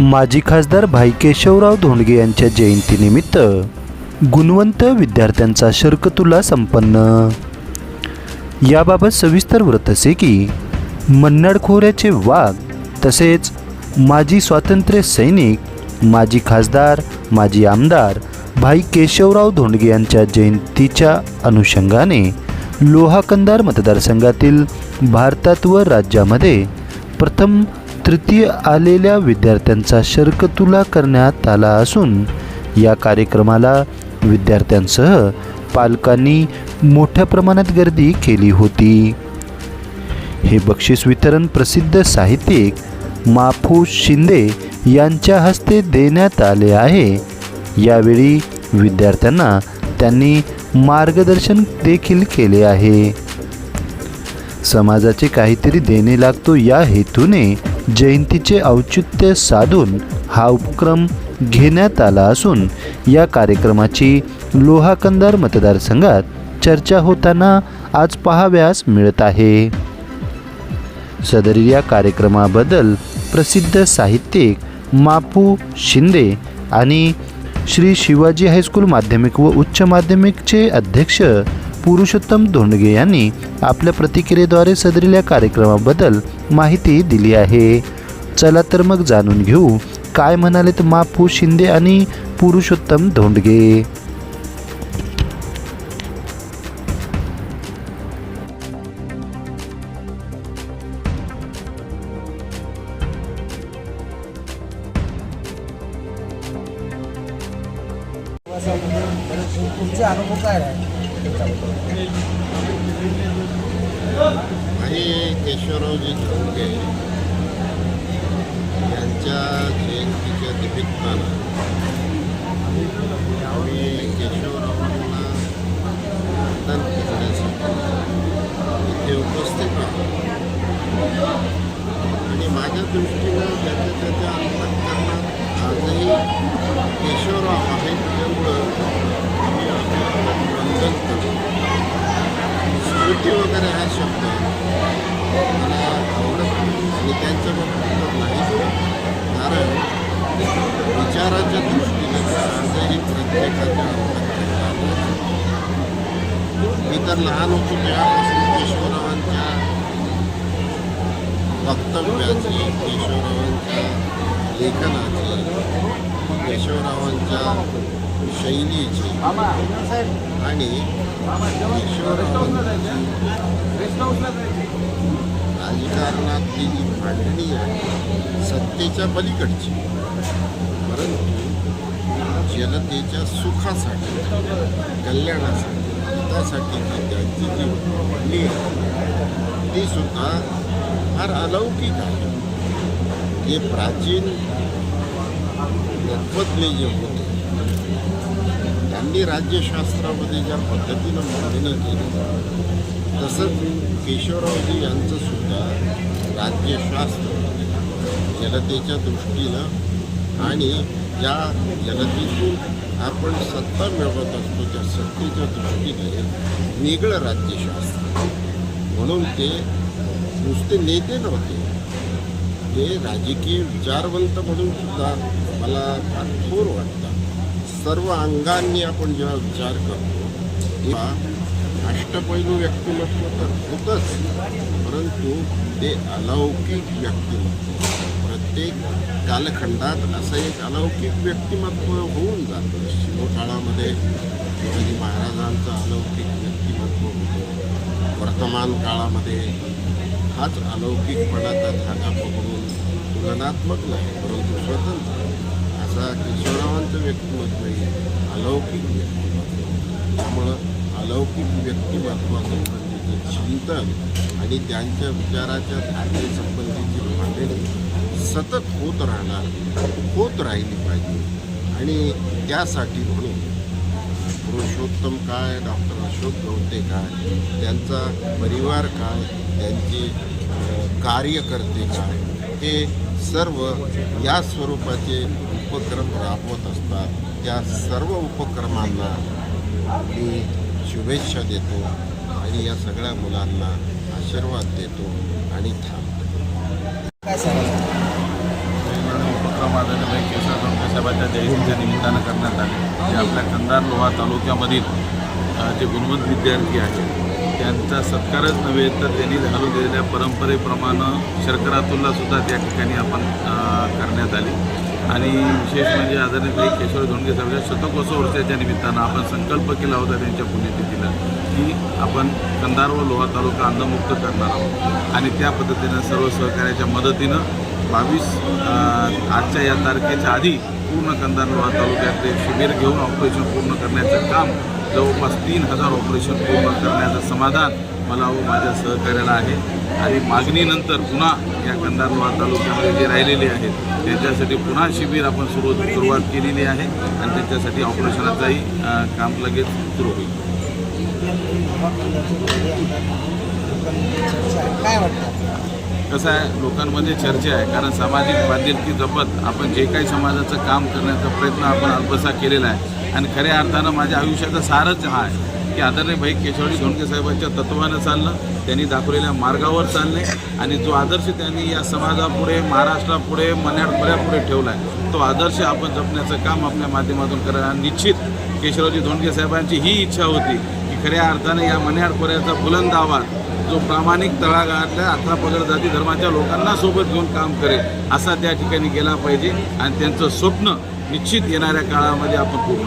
माजी खासदार भाई केशवराव धोंडगे यांच्या जयंतीनिमित्त गुणवंत विद्यार्थ्यांचा शर्कतुला संपन्न. याबाबत सविस्तर व्रत असे की मन्नाड खोऱ्याचे वाघ तसेच माजी स्वातंत्र्य सैनिक माजी खासदार माजी आमदार भाई केशवराव धोंडगे यांच्या जयंतीच्या अनुषंगाने लोहाकंदार मतदारसंघातील भारतात व राज्यामध्ये प्रथम तृतीय आलेल्या विद्यार्थ्यांचा शर्कतुला करण्यात आला असून या कार्यक्रमाला विद्यार्थ्यांसह पालकांनी मोठ्या प्रमाणात गर्दी केली होती. हे बक्षीस वितरण प्रसिद्ध साहित्यिक माफू शिंदे यांच्या हस्ते देण्यात आले आहे. यावेळी विद्यार्थ्यांना त्यांनी मार्गदर्शन देखील केले आहे. समाजाचे काहीतरी देणे लागतो या हेतूने जयंतीचे औचित्य साधून हा उपक्रम घेण्यात आला असून या कार्यक्रमाची लोहाकंदार मतदारसंघात चर्चा होताना आज पाहाव्यास मिळत आहे. सदरी या कार्यक्रमाबद्दल प्रसिद्ध साहित्यिक मापू शिंदे आणि श्री शिवाजी हायस्कूल माध्यमिक व उच्च माध्यमिकचे अध्यक्ष पुरुषोत्तम धोंडगे यांनी आपल्या प्रतिक्रियेद्वारे सदरील कार्यक्रमाबद्दल माहिती दिली आहे. चला तर मग जाणून घेऊ काय म्हणालेत मापू शिंदे आणि पुरुषोत्तम धोंडगे? तुमचे अनुभव काय आहे आणि केशवरावजी धोंडगे यांच्या जयंतीच्या निमित्तानं आणि कारण विचाराच्या दृष्टीने तर आजही प्रत्येकाच्या मी तर लहान होतो तेव्हापासून केशवरावांच्या वक्तव्याची केशवरावांच्या लेखनाची केशवरावांच्या शैलीची आणि केशवराव जी मांडणी आहे. सत्तेच्या पलीकडची. परंतु जनतेच्या सुखासाठी कल्याणासाठी हितासाठी जी त्यांची जी मांडणी आहे ती सुद्धा फार अलौकिक आहे. हे प्राचीन तत्वज्ञ जे होते त्यांनी राज्यशास्त्रामध्ये ज्या पद्धतीनं मांडणी केली तसंच केशवरावजी यांचं सुद्धा राज्यशास्त्र जनतेच्या दृष्टीनं आणि ज्या जनतेतून आपण सत्ता मिळवत असतो त्या सत्तेच्या दृष्टीने वेगळं राज्यशास्त्र म्हणून ते नुसते नेते नव्हते. ते राजकीय विचारवंत म्हणून सुद्धा मला फार थोर वाटतात सर्व अंगांनी आपण जेव्हा विचार करतो तेव्हा अष्टपैलू व्यक्तिमत्व तर होतंच. परंतु ते अलौकिक व्यक्तिमत्व. प्रत्येक कालखंडात असं एक अलौकिक व्यक्तिमत्व होऊन जातं. शिवकाळामध्ये शिवाजी महाराजांचं अलौकिक व्यक्तिमत्व होतं. वर्तमान काळामध्ये हाच अलौकिकपणाचा धागा पकडून तुलनात्मक नाही परंतु स्वतंत्र. असा किशोरावांचं व्यक्तिमत्व आहे. अलौकिक व्यक्तिमत्व. त्यामुळं अलौकिक व्यक्तिमत्वासंबंधी चिंतन आणि त्यांच्या विचाराच्या धारणेसंबंधीची मांडणी सतत होत राहणार होत राहिली पाहिजे. आणि त्यासाठी म्हणून पुरुषोत्तम काय डॉक्टर अशोक गवते काय त्यांचा परिवार काय त्यांचे कार्यकर्ते काय हे सर्व या स्वरूपाचे उपक्रम राबवत असतात. त्या सर्व उपक्रमांना मी शुभेच्छा देतो. आणि या सगळ्या मुलांना आशीर्वाद देतो आणि थांबतो काय उपक्रम साहेबांच्या जयंतीच्या निमित्तानं करण्यात आले जे आपल्या कंधार लोहा तालुक्यामधील जे गुणवंत विद्यार्थी आहेत त्यांचा सत्कारच नव्हे तर त्यांनी घालून दिलेल्या परंपरेप्रमाणे शर्करातुल्ला सुद्धा त्या ठिकाणी आपण करण्यात आली. आणि विशेष म्हणजे आदरणीय केशव धोंडगे साहेबांच्या शतकोत्सव वर्षाच्या निमित्तानं आपण संकल्प केला होता त्यांच्या पुण्यतिथीला. की आपण कंधार व लोहा तालुका अन्नमुक्त करणार आहोत. आणि त्या पद्धतीनं सर्व सहकार्याच्या मदतीनं बावीस आजच्या या तारखेच्या आधी पूर्ण कंधार लोहा तालुक्यातले शिबिर घेऊन ऑपरेशन पूर्ण करण्याचं काम जवळपास तीन हजार ऑपरेशन पूर्ण करण्याचं समाधान मला व माझ्या सहकार्याला आहे. आणि मागणीनंतर पुन्हा या कंधार लोहा तालुक्यामध्ये जे राहिलेले आहेत त्यांच्यासाठी पुन्हा शिबिर आपण सुरू सुरुवात केलेली आहे. आणि त्यांच्यासाठी ऑपरेशनाचाही काम लगेच सुरू होईल. काय वाटतं? कसं आहे लोकांमध्ये चर्चा आहे कारण सामाजिक बांधिलकी जपत आपण जे काही समाजाचं काम करण्याचा प्रयत्न आपण अल्पसा केलेला आहे. आणि खऱ्या अर्थानं माझ्या आयुष्याचा सारच हा आहे की आदरणीय भाई केशवडी धोंडके साहेबांच्या तत्वानं चालणं त्यांनी दाखवलेल्या मार्गावर चालणे आणि जो आदर्श त्यांनी या समाजापुढे महाराष्ट्रापुढे मन्याडपुऱ्यापुढे ठेवला आहे तो आदर्श आपण जपण्याचं काम आपल्या माध्यमातून करा आणि निश्चित केशवजी धोंडके साहेबांची ही इच्छा होती. खऱ्या अर्थानं या मन्याडपुऱ्याचा बुलंद आवाज जो प्रामाणिक तळागाळातल्या अठरा पगड जाती धर्माच्या लोकांना सोबत घेऊन काम करेल असा त्या ठिकाणी गेला पाहिजे. आणि त्यांचं स्वप्न निश्चित येणाऱ्या काळामध्ये आपण पूर्ण